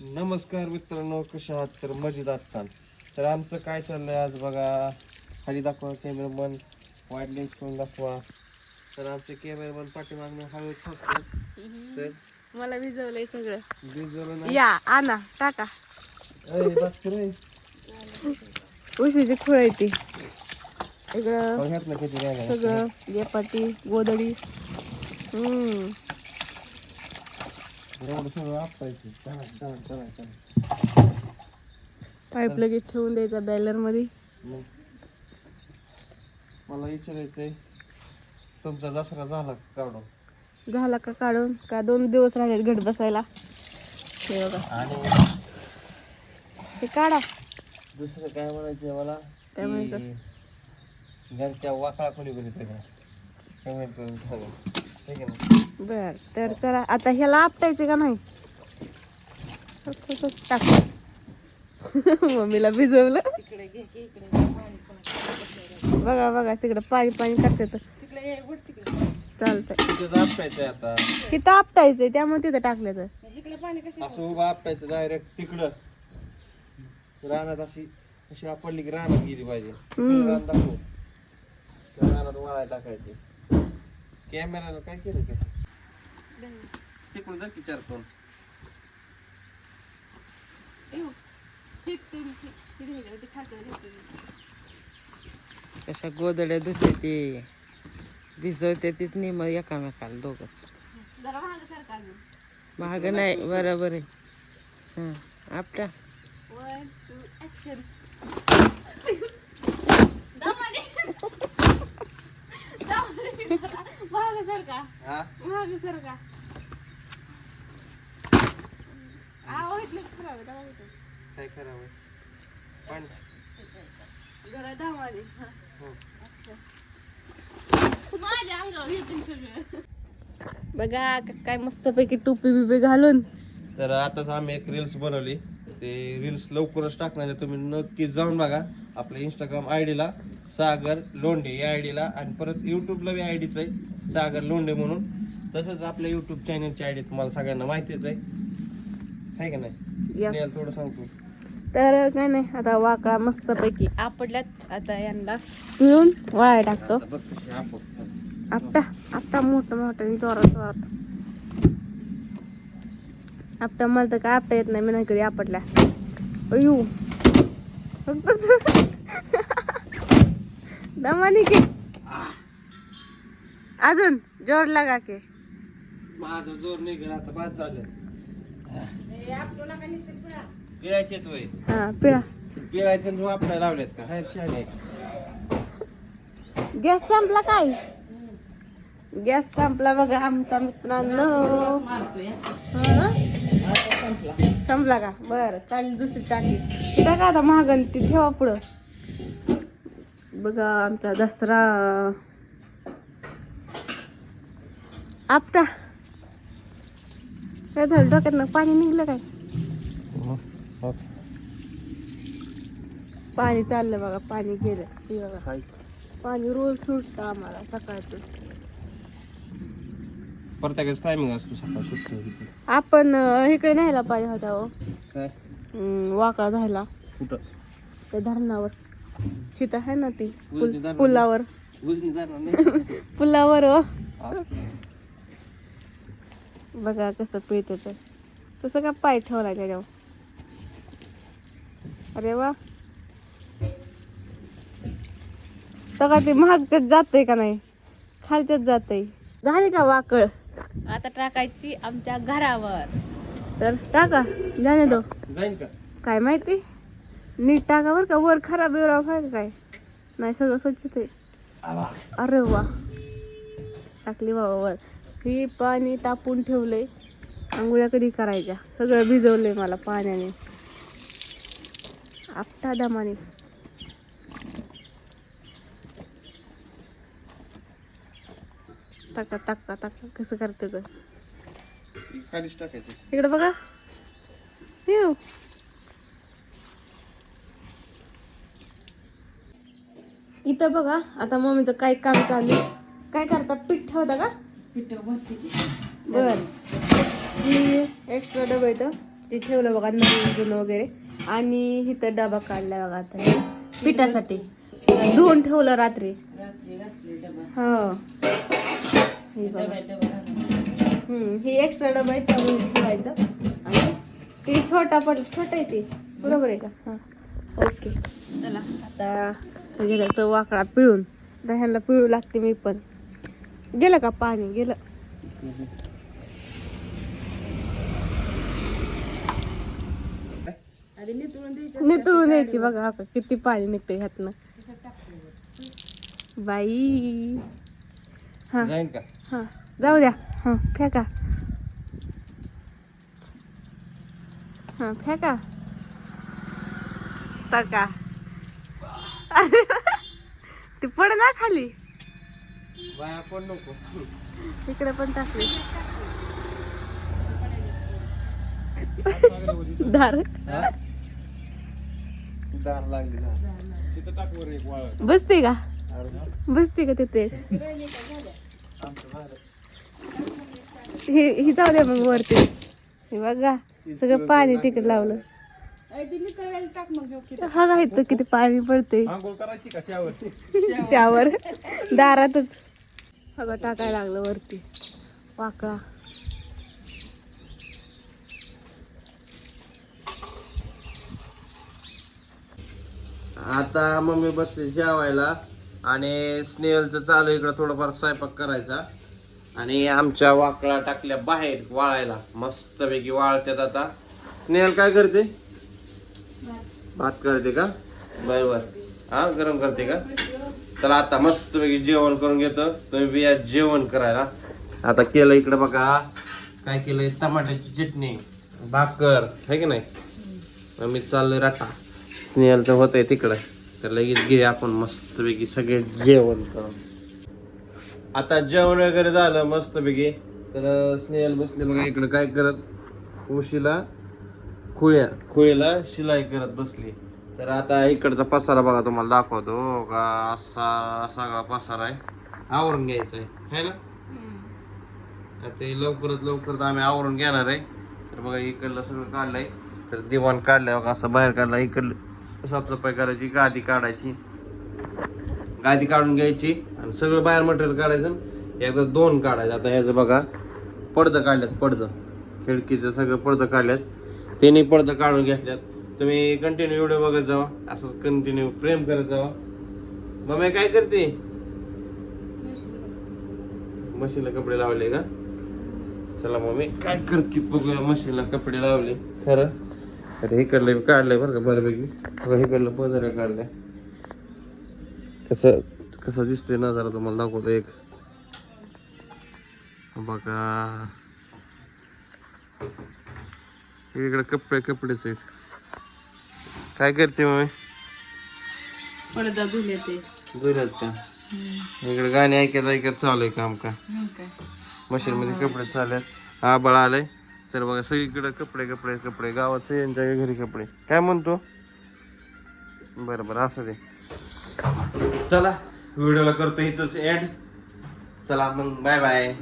नमस्कार मित्रांनो कशा आहात? तर मजेत आहात तर आमचं काय चाललंय आज बघा? खाली दाखवा कॅमेरामन वाईट लेन्स करून दाखवा. तर आमचे कॅमेरामन पाठीमागणे हळूच तर मला भिजवलंय सगळं. भिजवलं नाही. या आणा टाका. बापरे. रे. उशीची खुळ आहे ती. इकडं किती. सगळं गेपाटी गोदडी हम्म एवढं सगळं आपटायचं चला, चला, चला, चला. पाईप लगेच ठेवून द्यायचा बॅलरमध्ये. मला विचारायचंय तुमचा दसरा झाला का काढून? झाला का काढून? का दोन दिवस राहिले घट बसायला? हे बघा. हे काढा. दुसरं काय म्हणायचं मला? काय म्हणायचं? घरच्या वाकळा कोणी कोणी का? बर तर चला आता ह्याला आपटायचे का नाही? टाक. मम्मीला भिजवलं. बघा बघा तिकडे पाणी पाणी करते चालतंय. तिथं आपटायचंय आता. तिथं आपटायचंय त्यामुळे तिथं टाकलं तर असं उभं आपटायचं डायरेक्ट तिकडं. रानात अशी अशी आपडली की रानात गेली पाहिजे. रान दाखव. त्या रानात वाळायला टाकायचे. कॅमेराला काय केलं कसं तिकडून जा की चार कोण कशा गोदड्या धुते ते. भिजवते तीच नेम एकामेकाला दोघच. महाग नाही बरोबर आहे. हं, आपटा. हा? काय करावं पण. हो. बघा कसं काय मस्त पैकी टोपी बिपी घालून. तर आताच आम्ही एक रील्स बनवली. ते रील्स लवकरच टाकणार आहे. तुम्ही नक्की जाऊन बघा. आपल्या इंस्टाग्राम आय डीला सागर लोंढे या आय डीला आणि परत यूट्यूबला बी आय डीच आहे सागर लोंढे म्हणून. तसंच आपल्या यूट्यूब चॅनलची आय डी तुम्हाला सगळ्यांना माहितीच आहे. आहे का नाही? Yes. थोडं सांगतो तर काय नाही आता वाकळा मस्त पैकी आपडल्यात आता यांना पिळून वळाय टाकतो. आता बघ कशी आपण आपटा आपटा मोठं मोठं जोरात जोरात. आपटा मला तर काय आपटा येत नाही मी नाही कधी आपटल्या. अयो दमानी की। अजून जोर लागा की। माझा जोर निघेल आता बाद झालं. पिळायचे वय. हा पिळा. पिळायचे लावलेत का? हाय गॅस संपला काय? गॅस संपला बघा आमचा मित्रांनो. हा? संपला का? बर चालेल दुसरी टाकी. टाका आता महागन ती ठेवा पुढं. बघा आमचा दसरा. आपटा. काय झालं डोक्यात पाणी निघलं काय? पाणी चाललं बघा पाणी गेलं. हे बघा. पाणी रोज सुटतं आम्हाला सकाळचं. प्रत्येकाच टायमिंग असतो सकाळ सुट्टी आपण अं, इकडे न्यायला पाहिजे होता हो. काय? वाकळा जायला कुठं? त्या धरणावर. तिथं आहे ना ती? पुलावर. पुलावर हो? बघा कसं पिळत तर तसं का पाय ठेवलाय त्याच्यावर? अरे वा. का ते महागच्यात जाते का नाही? खालच्यात जाते झाली का वाकळ? आता टाकायची आमच्या घरावर. तर टाका. जाणे दो काय माहिती? नीट टाका बरं का वर खराब बिराब आहे काय? नाही सगळं स्वच्छ ते अरे वा. टाकली बाबा वर. ही पाणी तापून ठेवलंय. आंघोळ्या कधी करायच्या? सगळं भिजवलंय मला पाण्याने. आपटा दमाने. टाका टाका टाका. कसं करते तर इकडे बघा. येऊ इथं बघा आता मम्मीचं काय काम चालू. काय करता? पीठ ठेवता का? बर. जी एक्स्ट्रा डबं इथं ते ठेवलं बघा नवीन जुनं वगैरे. आणि इथं डबा काढलाय बघा आता. पिठासाठी. धुवून ठेवलं रात्री. हो. हे हे एक्स्ट्रा डबा आहे त्यामुळे ठेवायचं. आणि ते छोटा पड छोटा आहे ते. बरोबर आहे का? हां. ओके. चला. आता गेलं तर वाकडा पिळून. ह्याला पिळू लागते मी पण. गेलं का पाणी? गेलं. नितळून यायची बघा. आता किती पाणी निघते ह्यातनं. बाई. हा. हा. जाऊ द्या. हा फेका. हा फेका. ती पड ना खाली. बाया पण नको. इकडे पण टाकली. दार? दार लागली तिथं टाक वर एक वाळ बसते का? बसते का तिथे? हे ही जाऊ द्या मग वरती. हे बघा सगळं पाणी तिकडे लावलं. हा इथं किती पाणी पडते आंघोळ करायची का शावर दारातच. सगळं टाकायला लागलं वरती. वाकडा आता मम्मी बसली जेवायला आणि स्नेहलचं चालू इकडं थोडंफार स्वयंपाक करायचा. आणि आमच्या वाकळा टाकल्या बाहेर वाळायला. मस्तपैकी वाळतात आता. स्नेहल काय करते? भात करते का? बरोबर. बर हा गरम करते का? तर आता मस्तपैकी जेवण करून घेतो. तुम्ही बी या जेवण करायला. आता केलं इकडं बघा. काय केलंय? टमाट्याची चटणी भाकर है की नाही? मी चाललोय राटा. स्नेहल तर होत आहे तिकडं. तर लगेच घे आपण मस्तपैकी सगळे जेवण करून. आता जेवण वगैरे झालं मस्तपैकी. तर स्नेहल बसले बघा इकडं काय करत? उशीला खुळ्या खुळीला शिलाई करत बसली. तर आता इकडचा पसारा बघा तुम्हाला दाखवतो. हो का? असा सगळा पसारा आहे. आवरून घ्यायचा आहे है ना? ते लवकरात लवकर आम्ही आवरून घेणार आहे. तर बघा इकडलं सगळं काढलंय. तर दिवाण काढलंय. बघा असं बाहेर काढलं इकडलं साफसफाई करायची गादी काढायची. गादी काढून घ्यायची आणि सगळं बाहेर मटेरियल काढायचं आणि एकदा दोन काढायचं. आता ह्याचं बघा पडदं काढल्यात पडदं. खिडकीचं सगळं पडदं काढल्यात. तिन्ही पडदं काढून घेतल्यात. तुम्ही कंटिन्यू व्हिडिओ बघत जावा. असंच कंटिन्यू प्रेम करत जावा. मग काय करते? मशीनला कपडे लावले का? चला मग मी काय करते बघूया मशीनला कपडे लावले. खरं? अरे हे कडलं काढलंय बरं का बऱ्यापैकी. बघा हे कडलं पदर काढलंय. कसं कसं दिसतंय ना जरा तुम्हाला दाखवतो एक. बघा. इकडे कपडे कपडेच आहेत. काय करते मग पडदा धुले ते दुऱ्यात का? इकडे गाणी ऐकत ऐकत चालू आहे काम का? मशीन मध्ये कपडे चालू आहेत. आबळ आलंय. तर बघा सगळीकडे कपडे कपडे कपडे. गावात सगळ्यांच्या घरी कपडे. काय म्हणतो? बरं बरं असं दे. चला व्हिडिओला करतो इथंच एंड चला मग बाय बाय